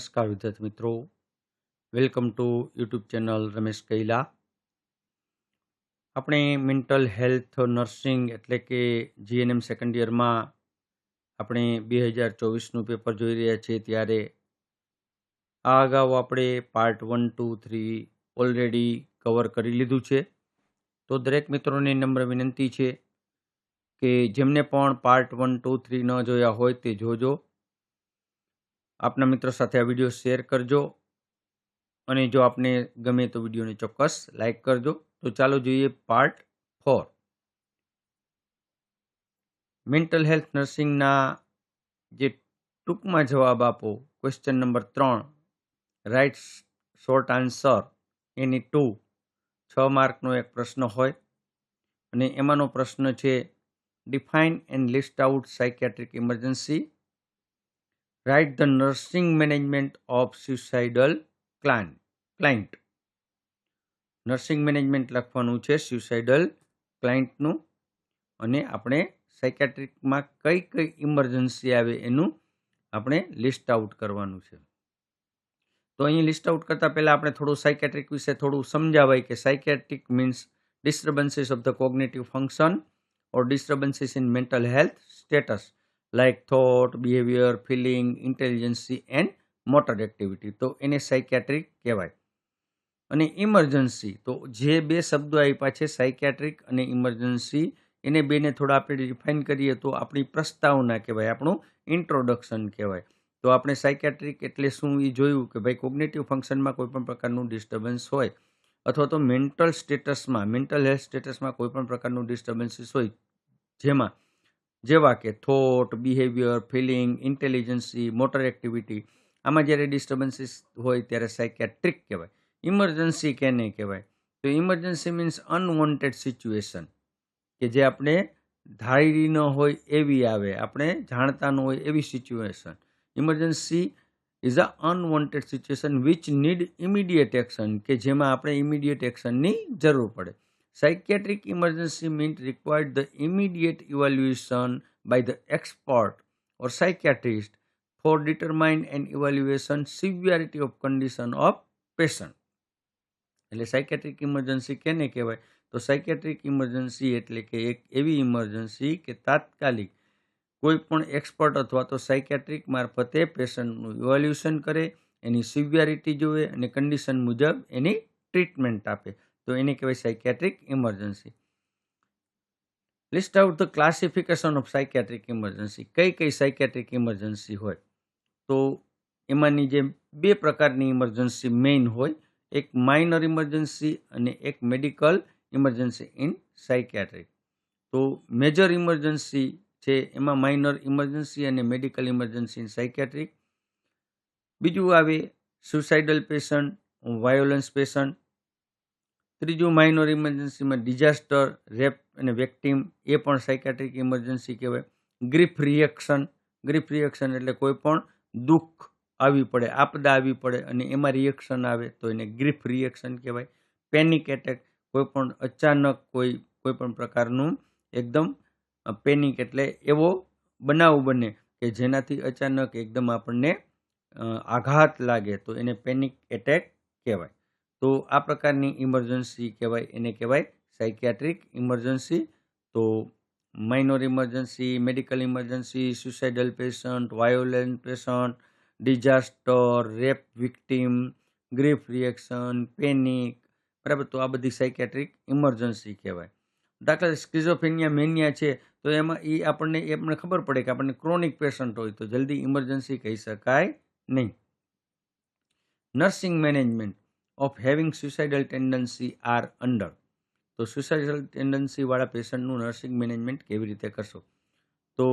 નમસ્કાર વિદ્યાર્થી મિત્રો. Welcome to YouTube channel Ramesh Kaila. આપણે મેન્ટલ હેલ્થ નર્સિંગ એટલે કે જીએનએમ સેકન્ડ યરમાં આપણે બે હજાર ચોવીસનું પેપર જોઈ રહ્યા છીએ ત્યારે આ અગાઉ આપણે part one two three already cover કરી લીધું છે. તો દરેક મિત્રોને નમ્ર વિનંતી છે કે જેમને પણ પાર્ટ વન ટુ થ્રી ન જોયા હોય તે જોજો. આપના મિત્રો સાથે આ વીડિયો શેર કરજો. અને જો આપને ગમે તો વિડીયોને ચોક્કસ લાઇક કરજો. તો ચાલો જોઈએ પાર્ટ ફોર. મેન્ટલ હેલ્થ નર્સિંગના જે ટૂંકમાં જવાબ આપો ક્વેશ્ચન નંબર ત્રણ. Write short answer any two. છ માર્કનો એક પ્રશ્ન હોય. અને એમાંનો પ્રશ્ન છે define and list out psychiatric emergency write the nursing management of suicidal client. Client nursing management લખવાનું છે સ્યુસાઇડલ ક્લાયન્ટનું અને આપણે સાયકેટ્રિકમાં કઈ કઈ ઇમરજન્સી આવે એનું આપણે લિસ્ટ આઉટ કરવાનું છે. તો અહીં લિસ્ટ આઉટ કરતાં પહેલાં આપણે થોડું સાયકેટ્રિક વિશે થોડું સમજાવાય કે psychiatric means disturbances of the cognitive function or disturbances in mental health status like thought behaviour feeling intelligence and motor activity તો એને સાયકેટ્રિક કહેવાય. અને ઇમરજન્સી તો જે બે શબ્દો આપ્યા છે સાયકેટ્રિક અને ઇમરજન્સી એને બેને થોડા આપણે રિફાઇન કરીએ તો આપણી પ્રસ્તાવના કહેવાય, આપણું ઇન્ટ્રોડક્શન કહેવાય. તો આપણે સાયકેટ્રિક એટલે શું એ જોયું કે ભાઈ કોગ્નેટિવ ફંક્શનમાં કોઈ પણ પ્રકારનું ડિસ્ટર્બન્સ હોય, અથવા તો મેન્ટલ સ્ટેટસમાં મેન્ટલ હેલ્થ સ્ટેટસમાં કોઈ પણ પ્રકારનું ડિસ્ટર્બન્સીસ હોય, જેમાં જેવા કે thought behaviour feeling intelligence motor activity આમાં જ્યારે ડિસ્ટર્બન્સીસ હોય ત્યારે સાયકેટ્રિક કહેવાય. ઇમરજન્સી કેને કહેવાય. તો ઇમરજન્સી મીન્સ અનવોન્ટેડ સિચ્યુએશન કે જે આપણે ધારી ન હોય એવી આવે. આપણે જાણતા ન હોય એવી situation emergency is a unwanted situation which need immediate action કે જેમાં આપણે ઇમિડિયેટ એક્શનની જરૂર પડે. Psychiatric emergency means required the immediate evaluation by the expert or psychiatrist for determine and evaluation severity of condition of patient. એટલે psychiatric emergency કેને કહેવાય? તો સાયકેટ્રિક ઇમરજન્સી એટલે કે એક એવી ઇમરજન્સી કે તાત્કાલિક કોઈ પણ એક્સપર્ટ અથવા તો સાયકેટ્રિક મારફતે પેશન્ટનું ઇવોલ્યુશન કરે, એની સિવિયરિટી જોવે અને કન્ડિશન મુજબ એની ટ્રીટમેન્ટ આપે. તો એને કહેવાય psychiatric emergency list out the classification of psychiatric emergency કઈ કઈ સાયકેટ્રિક ઇમરજન્સી હોય? તો એમાંની જે બે પ્રકારની ઇમરજન્સી મેઇન હોય, એક માઇનર ઇમરજન્સી અને એક મેડિકલ ઇમરજન્સી ઇન સાયકેટ્રિક તો મેજર ઇમરજન્સી છે, એમાં માઇનર ઇમરજન્સી અને મેડિકલ ઇમરજન્સી ઇન સાયકેટ્રિક બીજું આવે સુસાઇડલ પેશન્ટ વાયોલન્સ પેશન્ટ ત્રીજું માઇનોર ઇમરજન્સીમાં ડિઝાસ્ટર રેપ અને વેક્ટિમ એ પણ સાયકેટ્રિક ઇમરજન્સી કહેવાય. ગ્રીફ રિએક્શન ગ્રીફ રિએક્શન એટલે કોઈ પણ દુઃખ આવી પડે, આપદા આવી પડે અને એમાં રિએક્શન આવે તો એને ગ્રીફ રિએક્શન કહેવાય. પેનિક એટેક કોઈ પણ અચાનક કોઈ કોઈ પણ પ્રકારનું એકદમ પેનિક એટલે એવો બનાવ બને કે જેનાથી અચાનક એકદમ આપણને આઘાત લાગે તો એને પેનિક એટેક કહેવાય. તો આ પ્રકારની ઇમરજન્સી કહેવાય, એને કહેવાય સાયકિયાટ્રિક ઇમરજન્સી. તો minor emergency, medical emergency, suicidal patient, violent patient, disaster, rape victim, grief reaction, panic, બરાબર? તો આ બધી સાયકેટ્રિક ઇમરજન્સી કહેવાય. દાખલા સ્કિઝોફેનિયા, મેનિયા છે, તો એમાં એ આપણને એ આપણને ખબર પડે કે આપણને ક્રોનિક પેશન્ટ હોય, તો જલ્દી ઇમરજન્સી કહી શકાય નહીં. Nursing management. Of having suicidal tendency are under. તો સુસાઇડલ ટેન્ડન્સીવાળા પેશન્ટનું નર્સિંગ મેનેજમેન્ટ કેવી રીતે કરશો? તો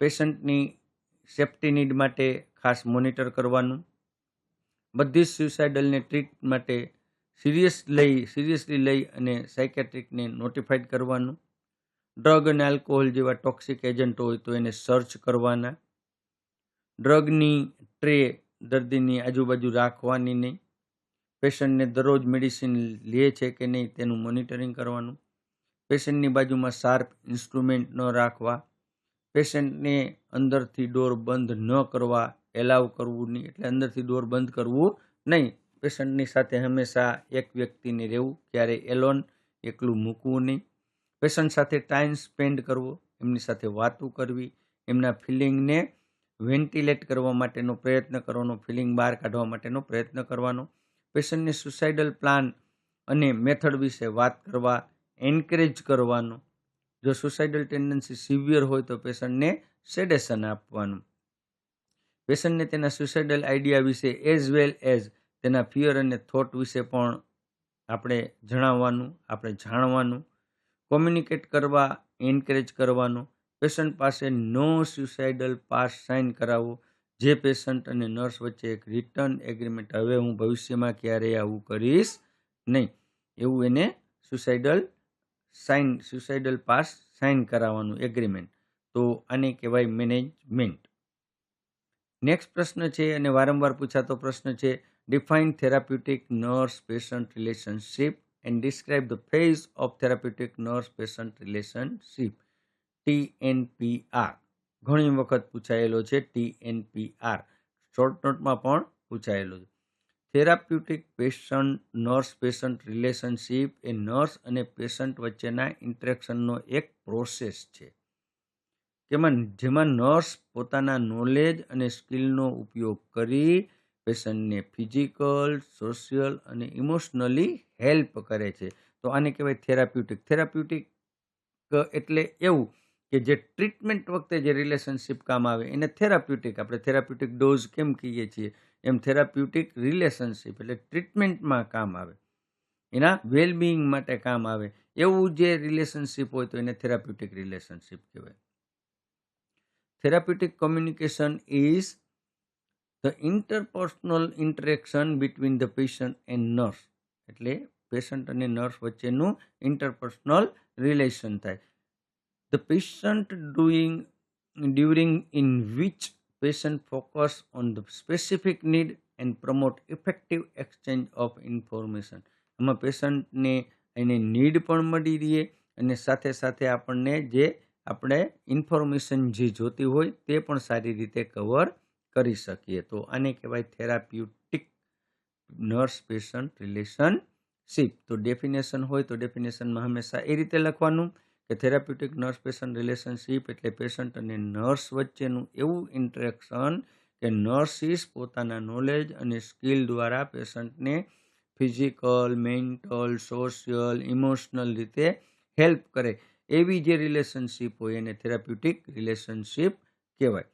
પેશન્ટની સેફ્ટી નીડ માટે ખાસ મોનિટર કરવાનું, બધી જ સુસાઇડલને ટ્રીટ માટે સિરિયસ લઈ, સિરિયસલી લઈ અને સાયકેટ્રિકને નોટિફાઈડ કરવાનું, ડ્રગ અને આલ્કોહોલ જેવા ટોક્સિક એજન્ટો હોય તો એને સર્ચ કરવાના, ડ્રગની ટ્રે દર્દીની આજુબાજુ રાખવાની નહીં પેશન્ટને દરરોજ મેડિસિન લે છે કે નહીં તેનું મોનિટરિંગ કરવાનું, પેશન્ટની બાજુમાં શાર્પ ઇન્સ્ટ્રુમેન્ટ ન રાખવા, પેશન્ટને અંદરથી ડોર બંધ ન કરવા એલાવ કરવું નહીં, એટલે અંદરથી ડોર બંધ કરવું નહીં. પેશન્ટની સાથે હંમેશા એક વ્યક્તિને રહેવું, ક્યારે એલોન એકલું મૂકવું નહીં. પેશન્ટ સાથે ટાઈમ સ્પેન્ડ કરવો, એમની સાથે વાતો કરવી, એમના ફિલિંગને વેન્ટિલેટ કરવા માટેનો પ્રયત્ન કરવાનો, ફિલિંગ બહાર કાઢવા માટેનો પ્રયત્ન કરવાનો. પેશન્ટને સુસાઇડલ પ્લાન અને મેથડ વિશે વાત કરવા એન્કરેજ કરવાનું. જો સુસાઇડલ ટેન્ડન્સી સિવિયર હોય તો પેશન્ટને સેડેશન આપવાનું. પેશન્ટને તેના સુસાઇડલ આઈડિયા વિશે એઝ વેલ એઝ તેના ફિયર અને થોટ વિશે પણ આપણે જણાવવાનું, આપણે જાણવાનું. કોમ્યુનિકેટ કરવા એન્કરેજ કરવાનું. પેશન્ટ પાસે નો સુસાઇડલ પાસ સાઇન કરાવવો. જે પેશન્ટ અને નર્સ વચ્ચે એક રિટર્ન એગ્રીમેન્ટ હવે હું ભવિષ્યમાં ક્યારેય આવું કરીશ નહીં. એવું એને suicidal sign suicidal pass sign કરાવવાનું એગ્રીમેન્ટ તો આને કહેવાય મેનેજમેન્ટ નેક્સ્ટ પ્રશ્ન છે અને વારંવાર પૂછાતો પ્રશ્ન છે define therapeutic nurse patient relationship and describe the phase of therapeutic nurse patient relationship T TNPR ઘણી વખત પૂછાયેલો છે ટીએનપીઆર શોર્ટ નોટમાં પણ પૂછાયેલો છે. Therapeutic patient nurse patient relationship એ નર્સ અને પેશન્ટ વચ્ચેના ઇન્ટરેક્શનનો એક પ્રોસેસ છે. જેમાં જેમાં નર્સ પોતાના નોલેજ અને સ્કિલનો ઉપયોગ કરી પેશન્ટને ફિઝિકલ સોશિયલ અને ઇમોશનલી હેલ્પ કરે છે. તો આને કહેવાય થેરાપ્યુટિક થેરાપ્યુટિક એટલે એવું કે જે ટ્રીટમેન્ટ વખતે જે રિલેશનશિપ કામ આવે, એને થેરાપ્યુટિક, આપણે થેરાપ્યુટિક ડોઝ કેમ કહીએ છીએ? એમ થેરાપ્યુટિક રિલેશનશિપ એટલે ટ્રીટમેન્ટમાં કામ આવે. એના વેલબિંગ માટે કામ આવે. એવું જે રિલેશનશિપ હોય તો એને થેરાપ્યુટિક રિલેશનશિપ કહેવાય. Therapeutic communication is the interpersonal interaction between the patient and nurse. એટલે પેશન્ટ અને નર્સ વચ્ચેનું ઇન્ટરપર્સનલ રિલેશન થાય. The patient doing during in which patient focus on the specific need and promote effective exchange of information. એમાં પેશન્ટને એને need પણ મળી રહે અને સાથે સાથે આપણને જે આપણે ઇન્ફોર્મેશન જે જોતી હોય તે પણ સારી રીતે કવર કરી શકીએ. તો આને કહેવાય થેરાપ્યુટિક નર્સ પેશન્ટ રિલેશનશીપ તો ડેફિનેશન હોય તો ડેફિનેશનમાં હંમેશા એ રીતે લખવાનું. કે થેરાપ્યુટિક નર્સ પેશન્ટ રિલેશનશીપ એટલે પેશન્ટ અને નર્સ વચ્ચેનું એવું ઇન્ટરેક્શન કે નર્સિસ પોતાના નોલેજ અને સ્કિલ દ્વારા પેશન્ટને ફિઝિકલ, મેન્ટલ, સોશિયલ, ઇમોશનલ રીતે હેલ્પ કરે. એવી જે રિલેશનશીપ હોય એને થેરાપ્યુટિક રિલેશનશીપ કહેવાય.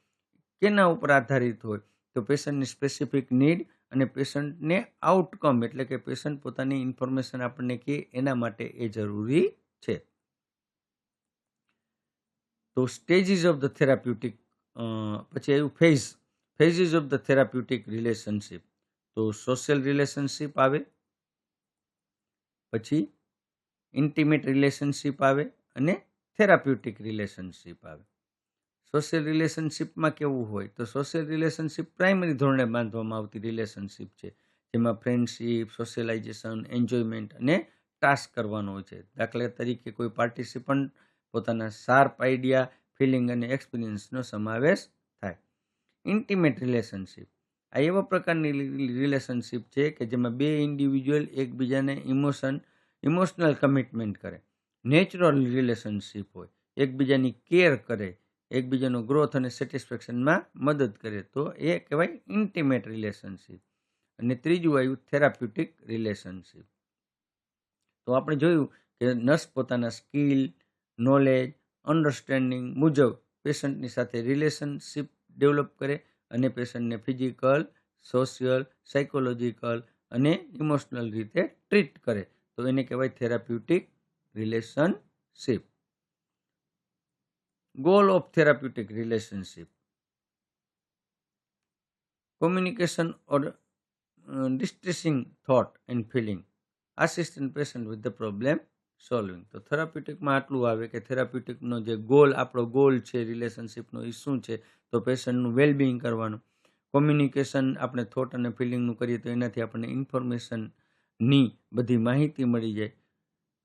કેના ઉપર આધારિત હોય? તો પેશન્ટની સ્પેસિફિક નીડ અને પેશન્ટને આઉટકમ એટલે કે પેશન્ટ પોતાની ઇન્ફોર્મેશન આપણને કહે એના માટે એ જરૂરી છે. તો સ્ટેજીસ ઓફ ધ થેરાપ્યુટિક પછી આવ્યું phase phases of the therapeutic relationship તો સોશિયલ રિલેશનશીપ આવે. પછી ઇન્ટિમેટ રિલેશનશીપ આવે અને થેરાપ્યુટિક રિલેશનશીપ આવે. સોશિયલ રિલેશનશિપમાં કેવું હોય? તો સોશિયલ રિલેશનશિપ પ્રાઇમરી ધોરણે બાંધવામાં આવતી રિલેશનશિપ છે. જેમાં ફ્રેન્ડશીપ સોશિયલાઇઝેશન એન્જોયમેન્ટ અને ટાસ્ક કરવાનો હોય છે. દાખલા તરીકે કોઈ પાર્ટિસિપન્ટ પોતાના શાર્પ આઈડિયા ફિલિંગ અને એક્સપિરિયન્સનો સમાવેશ થાય. ઇન્ટિમેટ રિલેશનશીપ આ એવા પ્રકારની રિલેશનશીપ છે કે જેમાં બે ઇન્ડિવિજ્યુઅલ એકબીજાને ઇમોશન ઇમોશનલ કમિટમેન્ટ કરે. નેચરલ રિલેશનશીપ હોય. એકબીજાની કેર કરે. એકબીજાનો ગ્રોથ અને સેટિસ્ફેક્શનમાં મદદ કરે. તો એ કહેવાય ઇન્ટિમેટ રિલેશનશીપ અને ત્રીજું આવ્યું થેરાપ્યુટિક રિલેશનશીપ તો આપણે જોયું કે નર્સ પોતાના સ્કિલ નોલેજ અન્ડરસ્ટેન્ડિંગ મુજબ પેશન્ટની સાથે રિલેશનશીપ ડેવલપ કરે અને પેશન્ટને ફિઝિકલ સોશિયલ સાયકોલોજીકલ અને ઇમોશનલ રીતે ટ્રીટ કરે. તો એને કહેવાય therapeutic relationship goal of therapeutic relationship communication or uh, thought and feeling. Assistant patient with the problem solving તો થેરાપ્યુટિકમાં આટલું આવે કે થેરાપ્યુટિકનો જે ગોલ આપણો ગોલ છે રિલેશનશિપનો એ શું છે, તો પેશન્ટનું વેલબિંગ કરવાનું. કોમ્યુનિકેશન આપણે થોટ અને ફિલિંગનું કરીએ તો એનાથી આપણને ઇન્ફોર્મેશનની બધી માહિતી મળી જાય.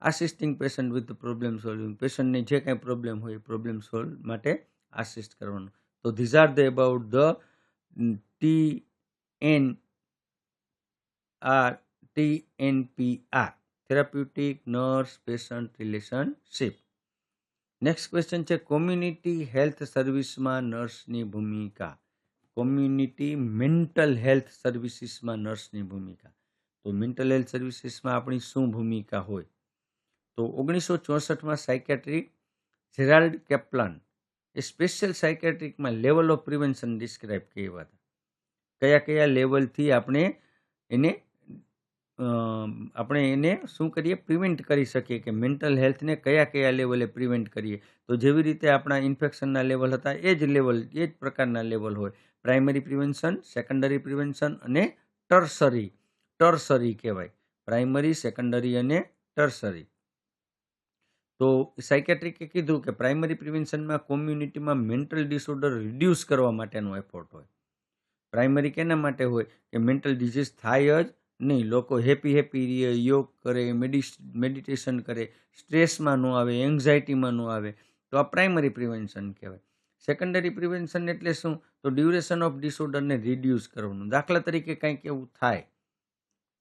Assisting patient with problem solving પેશન્ટને જે કાંઈ પ્રોબ્લેમ હોય એ પ્રોબ્લેમ સોલ્વ માટે આસિસ્ટ કરવાનું. તો these are the about the T N R T N P R therapeutic, nurse, patient relationship. Next question છે, કોમ્યુનિટી હેલ્થ સર્વિસમાં નર્સની ભૂમિકા. કોમ્યુનિટી મેન્ટલ હેલ્થ સર્વિસીસમાં નર્સની ભૂમિકા. તો મેન્ટલ હેલ્થ સર્વિસીસમાં આપણી શું ભૂમિકા હોય? તો ઓગણીસો ચોસઠમાં સાયકેટ્રિક જેરાલ્ડ કેપ્લાન એ સ્પેશિયલ સાયકેટ્રિકમાં લેવલ ઓફ પ્રિવેન્શન ડિસ્ક્રાઇબ કર્યા હતા. કયા કયા લેવલથી આપણે એને આપણે એને શું કરીએ? પ્રિવેન્ટ કરી શકીએ કે મેન્ટલ હેલ્થને કયા કયા લેવલે પ્રિવેન્ટ કરીએ? તો જેવી રીતે આપણા ઇન્ફેક્શનના લેવલ હતા, એ જ લેવલ, એ જ પ્રકારના લેવલ હોય. પ્રાઇમરી પ્રિવેન્શન, સેકન્ડરી પ્રિવેન્શન અને ટર્સરી. ટર્સરી કહેવાય. પ્રાઇમરી, સેકન્ડરી અને ટર્સરી. તો સાયકેટ્રિકે કીધું કે પ્રાઇમરી પ્રિવેન્શનમાં કોમ્યુનિટીમાં મેન્ટલ ડિસઓર્ડર રિડ્યુસ કરવા માટેનો એફોર્ટ હોય. પ્રાઇમરી કેના માટે હોય? કે મેન્ટલ ડિઝીઝ થાય જ નહીં, લોકો હેપી હેપી રહે યોગ કરે મેડિટેશન કરે સ્ટ્રેસમાં ન આવે એન્ઝાયટીમાં ન આવે. તો આ પ્રાઇમરી પ્રિવેન્શન કહેવાય. સેકન્ડરી પ્રિવેન્શન એટલે શું? તો ડ્યુરેશન ઓફ ડિસઓર્ડરને રિડ્યુસ કરવાનું. દાખલા તરીકે કંઈક એવું થાય,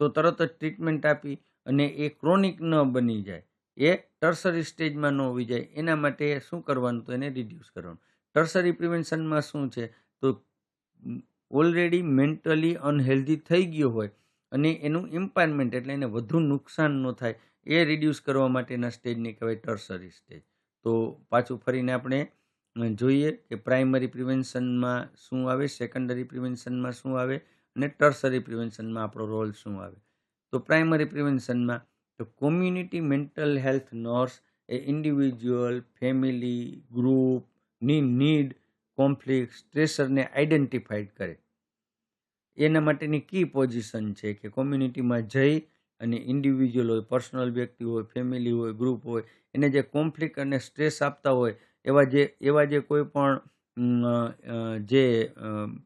તો તરત જ ટ્રીટમેન્ટ આપી અને એ ક્રોનિક ન બની જાય. એ ટર્સરી સ્ટેજમાં ન હોવી જાય. એના માટે શું કરવાનું? તો એને રિડ્યુસ કરવાનું. ટર્સરી પ્રિવેન્શનમાં શું છે? તો ઓલરેડી મેન્ટલી અનહેલ્ધી થઈ ગયો હોય અને એનું ઇમ્પાયરમેન્ટ એટલે એને વધુ નુકસાન ન થાય, એ રિડ્યુસ કરવા માટેના સ્ટેજને કહેવાય ટર્સરી સ્ટેજ તો પાછું ફરીને આપણે જોઈએ કે પ્રાઇમરી પ્રિવેન્શનમાં શું આવે સેકન્ડરી પ્રિવેન્શનમાં શું આવે, અને ટર્સરી પ્રિવેન્શનમાં આપણો રોલ શું આવે. તો પ્રાઇમરી પ્રિવેન્શનમાં તો કોમ્યુનિટી મેન્ટલ હેલ્થ નર્સ એ ઇન્ડિવિજ્યુઅલ ફેમિલી ગ્રુપની નીડ કોન્ફ્લિક્ટ સ્ટ્રેસરને આઈડેન્ટિફાઈડ કરે. એના માટેની કી પોઝિશન છે કે કોમ્યુનિટીમાં જઈ અને ઇન્ડિવિજ્યુઅલ હોય પર્સનલ વ્યક્તિ હોય ફેમિલી હોય ગ્રુપ હોય, એને જે કોન્ફ્લિક્ટ અને સ્ટ્રેસ આપતા હોય, એવા જે એવા જે કોઈ પણ જે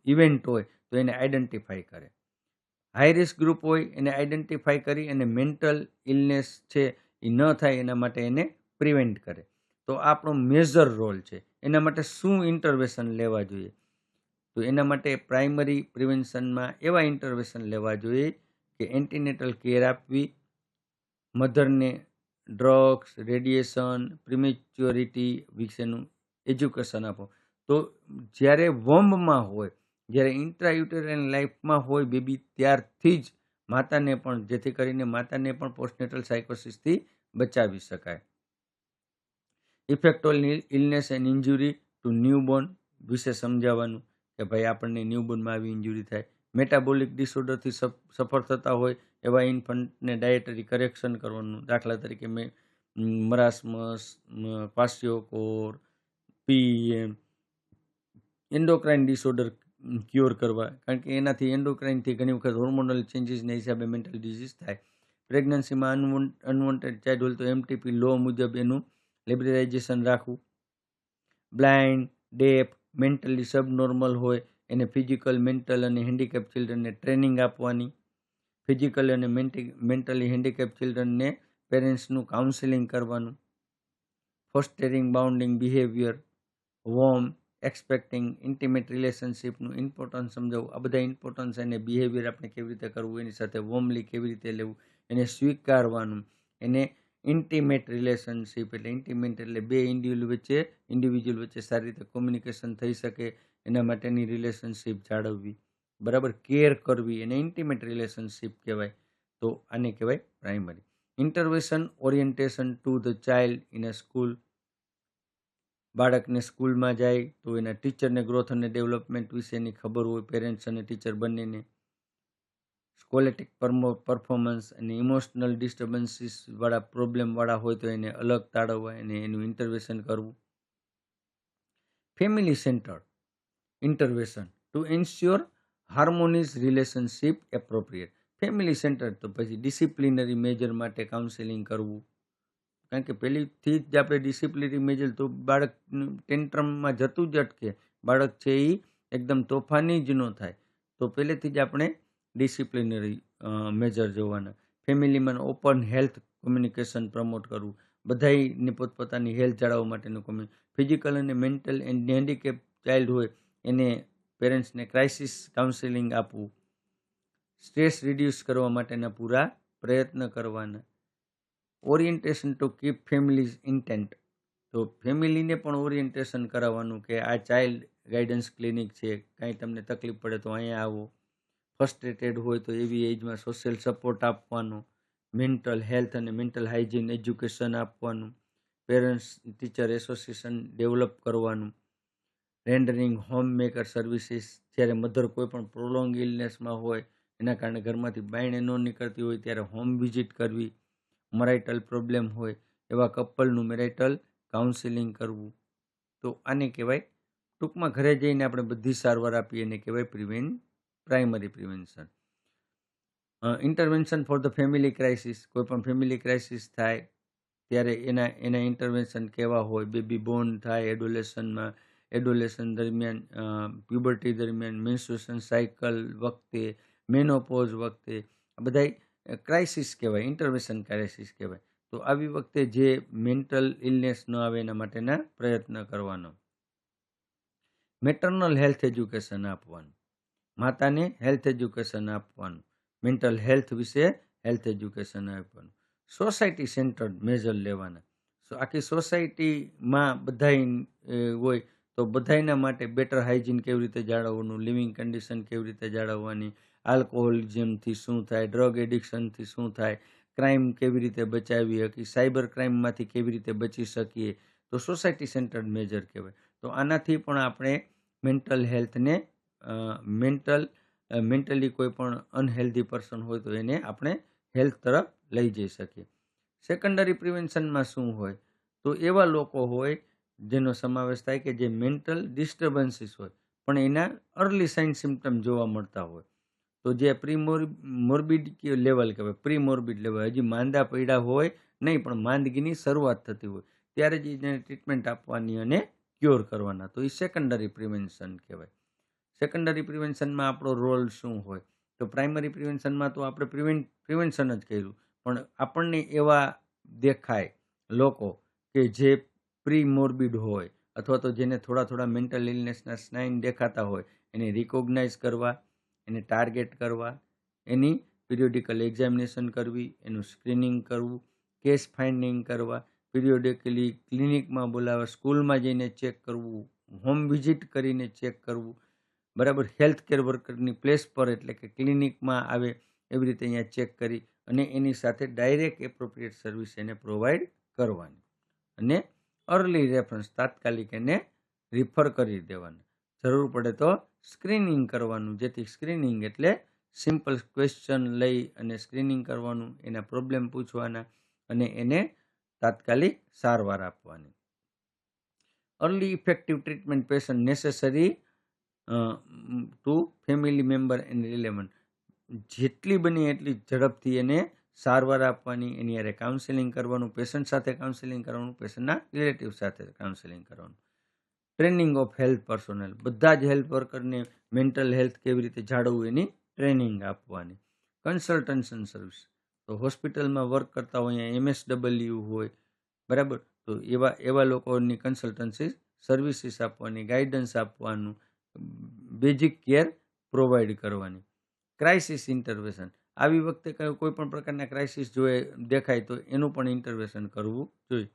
ઇવેન્ટ હોય, તો એને આઈડેન્ટિફાઈ કરે. હાઈ રિસ્ક ગ્રુપ હોય, એને આઈડેન્ટિફાઈ કરી અને મેન્ટલ ઇલનેસ છે એ ન થાય, એના માટે એને પ્રિવેન્ટ કરે. તો આપણો મેજર રોલ છે. એના માટે શું ઇન્ટરવેશન લેવા જોઈએ? તો એના માટે પ્રાઇમરી પ્રિવેન્શનમાં એવા ઇન્ટરવેશન લેવા જોઈએ કે એન્ટીનેટલ કેર આપવી, મધરને ડ્રગ્સ રેડિયેશન પ્રિમેચ્યોરિટી વિશેનું એજ્યુકેશન આપો. તો જ્યારે વોમ્બમાં હોય, જ્યારે ઇન્ટ્રાયુટેરિયન લાઈફમાં હોય બેબી, ત્યારથી જ માતાને પણ, જેથી કરીને માતાને પણ પોસ્ટનેટલ સાયકોસિસથી બચાવી શકાય. Effect all illness and injury to newborn વિશે સમજાવવાનું. કે ભાઈ આપણને ન્યૂબોર્નમાં આવી ઇન્જુરી થાય. મેટાબોલિક ડિસઓર્ડરથી સફર થતા હોય એવા ઇન્ફન્ટને ડાયટરી કરેક્શન કરવાનું, દાખલા તરીકે મેં મરાસમસ પાસ્યોકોર પીએમ એન્ડોક્રાઇન ડિસઓર્ડર ક્યોર કરવા. કારણ કે એનાથી એન્ડોક્રાઇનથી ઘણી વખત હોર્મોનલ ચેન્જીસના હિસાબે મેન્ટલ ડિઝીઝ થાય. પ્રેગ્નન્સીમાં અનવોન્ટેડ ચાઇલ્ડ હોય તો એમટીપી લો મુજબ એનું લિબરલાઇઝેશન રાખવું. બ્લાઇન્ડ ડેફ મેન્ટલી સબનોર્મલ હોય, એને ફિઝિકલ મેન્ટલ અને હેન્ડીકેપ ચિલ્ડ્રનને ટ્રેનિંગ આપવાની. ફિઝિકલ અને મેન્ટલી હેન્ડીકેપ ચિલ્ડ્રનને પેરેન્ટ્સનું કાઉન્સેલિંગ કરવાનું. Fostering bonding behaviour warm expecting intimate રિલેશનશીપનું importance સમજાવવું આ બધા ઇમ્પોર્ટન્સ અને બિહેવિયર આપણે કેવી રીતે કરવું, એની સાથે વોર્મલી કેવી રીતે લેવું, એને સ્વીકારવાનું, એને ઇન્ટિમેટ રિલેશનશીપ એટલે ઇન્ટિમેટ એટલે બે ઇન્ડિવિજ્યુઅલ વચ્ચે ઇન્ડિવિજ્યુઅલ વચ્ચે સારી રીતે કોમ્યુનિકેશન થઈ શકે એના માટેની રિલેશનશીપ જાળવવી. બરાબર? કેર કરવી એને ઇન્ટિમેટ રિલેશનશીપ કહેવાય. તો આને કહેવાય primary intervention orientation to the child in a school બાળકને સ્કૂલમાં જાય તો એના ટીચરને ગ્રોથ અને ડેવલપમેન્ટ વિશેની ખબર હોય પેરેન્ટ્સ અને ટીચર બંનેને. સ્કોલેટિક પરફોર્મન્સ અને ઇમોશનલ ડિસ્ટર્બન્સીસવાળા પ્રોબ્લેમવાળા હોય તો એને અલગ તાળવવા એને એનું ઇન્ટરવેશન કરવું. Family centre intervention to ensure harmonious relationship appropriate family centre તો પછી ડિસિપ્લિનરી મેજર માટે કાઉન્સેલિંગ કરવું. કારણ કે પહેલીથી જ આપણે ડિસિપ્લિનરી મેજર તો બાળક ટેન્ટ્રમમાં જતું જ અટકે. બાળક છે એ એકદમ તોફાની જ ન થાય. તો પહેલેથી જ આપણે ડિસિપ્લિનરી મેજર જોવાના. ફેમિલીમાં ઓપન હેલ્થ કોમ્યુનિકેશન પ્રમોટ કરવું. બધાને પોતપોતાની હેલ્થ જાળવવા માટેનું કોમ્યુ ફિઝિકલ અને મેન્ટલ એન્ડ હેન્ડીકેપ ચાઇલ્ડ હોય, એને પેરેન્ટ્સને ક્રાઇસિસ કાઉન્સેલિંગ આપવું. સ્ટ્રેસ રિડ્યુસ કરવા માટેના પૂરા પ્રયત્ન કરવાના. Orientation to keep families intact તો ફેમિલીને પણ ઓરિએન્ટેશન કરાવવાનું કે આ ચાઇલ્ડ ગાઈડન્સ ક્લિનિક છે, કાંઈ તમને તકલીફ પડે તો અહીંયા આવો. ફ્રસ્ટ્રેટેડ હોય તો એવી એજમાં સોશિયલ સપોર્ટ આપવાનો મેન્ટલ હેલ્થ અને મેન્ટલ હાઇજીન એજ્યુકેશન આપવાનું પેરેન્ટ્સ ટીચર એસોસિએશન ડેવલપ કરવાનું રેન્ડરિંગ હોમ મેકર સર્વિસીસ જ્યારે મધર કોઈ પણ પ્રોલોંગ ઇલનેસમાં હોય, એના કારણે ઘરમાંથી બાયણે ન નીકળતી હોય ત્યારે હોમ વિઝિટ કરવી મરાઇટલ પ્રોબ્લેમ હોય, એવા કપલનું મેરાઇટલ કાઉન્સિલિંગ કરવું. તો આને કહેવાય ટૂંકમાં ઘરે જઈને આપણે બધી સારવાર આપીએ એને કહેવાય પ્રિવેન primary prevention intervention for the family crisis કોઈ પણ ફેમિલી ક્રાઇસિસ થાય, ત્યારે એના એના ઇન્ટરવેન્શન કેવા હોય બેબી બોર્ન થાય એડોલેશનમાં એડોલેશન દરમિયાન પ્યુબર્ટી દરમિયાન મેન્સ્ટ્રુએશન સાયકલ વખતે મેનોપોઝ વખતે બધા ક્રાઇસિસ કહેવાય ઇન્ટરવેન્શન ક્રાઇસિસ કહેવાય. તો આવી વખતે જે મેન્ટલ ઇલનેસ ન આવે એના માટેના પ્રયત્ન કરવાનો. મેટર્નલ હેલ્થ એજ્યુકેશન આપવાનું. માતાને હેલ્થ એજ્યુકેશન આપવાનું. મેન્ટલ હેલ્થ વિશે હેલ્થ એજ્યુકેશન આપવાનું. સોસાયટી સેન્ટર્ડ મેજર લેવાના. સો આખી સોસાયટીમાં બધાય હોય તો બધાયના માટે બેટર હાઇજીન કેવી રીતે જાળવવાનું લિવિંગ કન્ડિશન કેવી રીતે જાળવવાની આલ્કોહોલિઝમથી શું થાય ડ્રગ એડિક્શનથી શું થાય ક્રાઇમ કેવી રીતે બચાવી શકીએ સાયબર ક્રાઇમમાંથી કેવી રીતે બચી શકીએ. તો સોસાયટી સેન્ટર્ડ મેજર કહેવાય. તો આનાથી પણ આપણે મેન્ટલ હેલ્થને મેન્ટલ મેન્ટલી કોઈ પણ અનહેલ્ધી પર્સન હોય તો એને આપણે હેલ્થ તરફ લઈ જઈ શકીએ. સેકન્ડરી પ્રિવેન્શનમાં શું હોય? તો એવા લોકો હોય જેનો સમાવેશ થાય કે જે મેન્ટલ ડિસ્ટર્બન્સીસ હોય, પણ એના અર્લી સાઇન સિમ્ટમ જોવા મળતા હોય. તો જે પ્રી મોર્બિડ લેવલ કહેવાય પ્રી મોર્બિડ લેવલ હજી માંદા પડ્યા હોય નહીં, પણ માંદગીની શરૂઆત થતી હોય, ત્યારે જ એને ટ્રીટમેન્ટ આપવાની અને ક્યોર કરવાના. તો એ સેકન્ડરી પ્રિવેન્શન કહેવાય. સેકન્ડરી પ્રિવેન્શનમાં આપણો રોલ શું હોય? તો પ્રાઇમરી પ્રિવેન્શનમાં તો આપણે પ્રિવેન્ટ પ્રિવેન્શન જ કર્યું. પણ આપણને એવા દેખાય લોકો કે જે પ્રી મોર્બિડ હોય અથવા તો જેને થોડા થોડા મેન્ટલ ઇલનેસના સ્નાઇન દેખાતા હોય, એને રિકોગ્નાઇઝ કરવા, એને ટાર્ગેટ કરવા, એની પિરિયોડિકલ એક્ઝામિનેશન કરવી, એનું સ્ક્રીનિંગ કરવું કેસ ફાઇન્ડિંગ કરવા પિરિયોડિકલી ક્લિનિકમાં બોલાવવા સ્કૂલમાં જઈને ચેક કરવું હોમ વિઝિટ કરીને ચેક કરવું બરાબર હેલ્થ કેર વર્કરની પ્લેસ પર એટલે કે ક્લિનિકમાં આવે એવી રીતે અહીંયા ચેક કરી અને એની સાથે ડાયરેક્ટ એપ્રોપ્રિએટ સર્વિસ એને પ્રોવાઈડ કરવાની અને અર્લી રેફરન્સ તાત્કાલિક એને રિફર કરી દેવાના. જરૂર પડે તો સ્ક્રીનિંગ કરવાનું, જેથી સ્ક્રીનિંગ એટલે સિમ્પલ ક્વેશ્ચન લઈ અને સ્ક્રીનિંગ કરવાનું, એના પ્રોબ્લેમ પૂછવાના અને એને તાત્કાલિક સારવાર આપવાની. Early effective treatment patient necessary to family member and relevant જેટલી બની એટલી ઝડપથી એને સારવાર આપવાની, એની યારે કાઉન્સેલિંગ કરવાનું પેશન્ટ સાથે કાઉન્સેલિંગ કરવાનું પેશન્ટના રિલેટિવ સાથે કાઉન્સેલિંગ કરવાનું. ટ્રેનિંગ ઓફ હેલ્થ પર્સોનલ બધા જ હેલ્થ વર્કરને મેન્ટલ હેલ્થ કેવી રીતે જાળવવું એની ટ્રેનિંગ આપવાની. કન્સલ્ટન્સન સર્વિસ તો હોસ્પિટલમાં વર્ક કરતા હોય, અહીંયા એમએસડબલ્યુ હોય, બરાબર? તો એવા એવા લોકોની કન્સલ્ટન્સી સર્વિસીસ આપવાની ગાઈડન્સ આપવાનું બેઝિક કેર પ્રોવાઈડ કરવાની. ક્રાઇસિસ ઇન્ટરવેશન આવી વખતે કોઈ પણ પ્રકારના ક્રાઇસિસ જોઈએ દેખાય તો એનું પણ ઇન્ટરવેશન કરવું જોઈએ.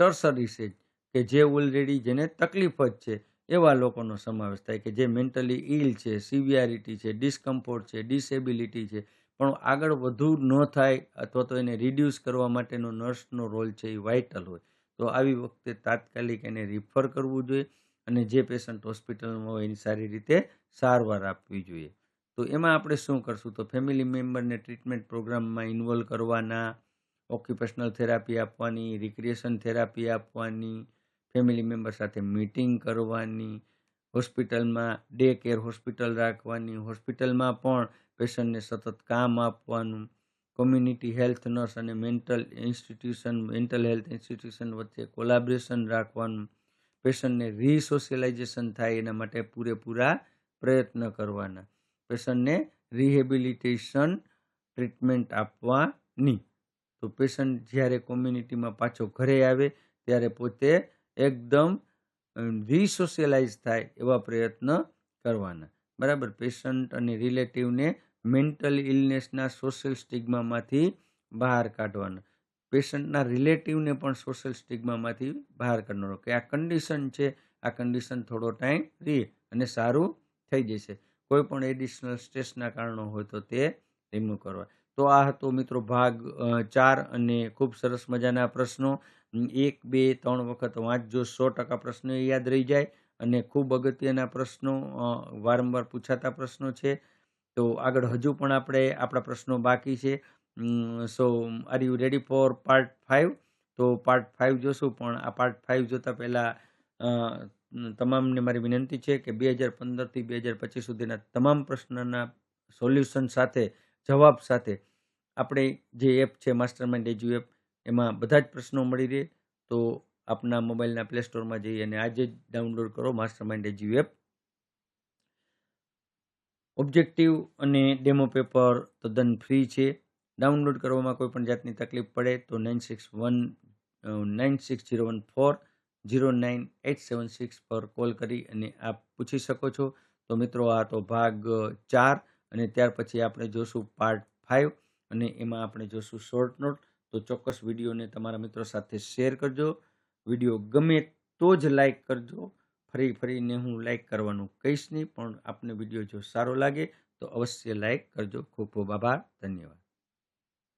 ટર્સરી સેજ કે જે ઓલરેડી જેને તકલીફ જ છે, એવા લોકોનો સમાવેશ થાય કે જે મેન્ટલી ઇલ છે સિવિયારિટી છે ડિસ્કમ્ફોર્ટ છે ડિસેબિલિટી છે, પણ આગળ વધુ ન થાય અથવા તો એને રિડ્યુસ કરવા માટેનો નર્સનો રોલ છે એ વાઇટલ હોય. તો આવી વખતે તાત્કાલિક એને રિફર કરવું જોઈએ. અને જે પેશન્ટ હોસ્પિટલમાં હોય એની સારી રીતે સારવાર આપવી જોઈએ. તો એમાં આપણે શું કરશું? તો ફેમિલી મેમ્બરને ટ્રીટમેન્ટ પ્રોગ્રામમાં ઇન્વોલ્વ કરવાના ઓક્યુપેશનલ થેરાપી આપવાની રિક્રિએશન થેરાપી આપવાની ફેમિલી મેમ્બર સાથે મીટિંગ કરવાની હોસ્પિટલમાં ડે કેર હોસ્પિટલ રાખવાની હોસ્પિટલમાં પણ પેશન્ટને સતત કામ આપવાનું કોમ્યુનિટી હેલ્થ નર્સ અને mental institution mental health institution વચ્ચે કોલાબરેશન રાખવાનું પેશન્ટને રિસોશિયલાઇઝેશન થાય એના માટે પૂરેપૂરા પ્રયત્ન કરવાના. પેશન્ટને રિહેબિલિટેશન ટ્રીટમેન્ટ આપવાની. તો પેશન્ટ જ્યારે કોમ્યુનિટીમાં પાછો ઘરે આવે, ત્યારે પોતે એકદમ રિસોશિયલાઇઝ થાય એવા પ્રયત્ન કરવાના. બરાબર? પેશન્ટ અને રિલેટિવને મેન્ટલ ઇલનેસના સોશિયલ સ્ટિગ્મામાંથી બહાર કાઢવાના. પેશન્ટના રિલેટિવને પણ સોશિયલ સ્ટિગ્મામાંથી બહાર કરનારો કે આ કન્ડિશન છે, આ કન્ડિશન થોડો ટાઈમ રહે અને સારું થઈ જશે. કોઈ પણ એડિશનલ સ્ટ્રેસના કારણો હોય તો તે રિમૂવ કરવા. તો આ હતો મિત્રો ભાગ ચાર અને ખૂબ સરસ મજાના પ્રશ્નો. એક, બે, ત્રણ વખત વાંચજો સો ટકા પ્રશ્નો યાદ રહી જાય અને ખૂબ અગત્યના પ્રશ્નો વારંવાર પૂછાતા પ્રશ્નો છે. તો આગળ હજુ પણ આપણે આપણા પ્રશ્નો બાકી છે. So are you ready for part five તો પાર્ટ ફાઇવ જોશું, પણ આ પાર્ટ ફાઇવ જોતાં પહેલાં તમામને મારી વિનંતી છે કે બે હજાર પંદરથી બે હજાર પચીસ સુધીના તમામ પ્રશ્નના સોલ્યુશન સાથે, જવાબ સાથે આપણે જે એપ છે માસ્ટર માઇન્ડ એજ્યુ એપ એમાં બધા જ પ્રશ્નો મળી રહે. તો આપના મોબાઈલના પ્લે સ્ટોરમાં જઈ અને આજે જ ડાઉનલોડ કરો Master Mind Edu App objective અને ડેમો પેપર તદ્દન ફ્રી છે. ડાઉનલોડ કરવામાં કોઈ પણ જાતની તકલીફ પડે તો nine six one nine six zero one four zero nine eight seven six પર કોલ કરી અને આપ પૂછી શકો છો. તો મિત્રો, આ તો ભાગ ચાર અને ત્યાર પછી આપણે જોશું પાર્ટ ફાઇવ અને એમાં આપણે જોશું શોર્ટ નોટ તો ચોક્કસ વિડીયોને તમારા મિત્રો સાથે શેર કરજો. વીડિયો ગમે તો જ લાઈક કરજો. ફરી ફરીને હું લાઈક કરવાનું કહીશ નહીં, પણ આપને વીડિયો જો સારો લાગે તો અવશ્ય લાઈક કરજો. ખૂબ ખૂબ આભાર. ધન્યવાદ.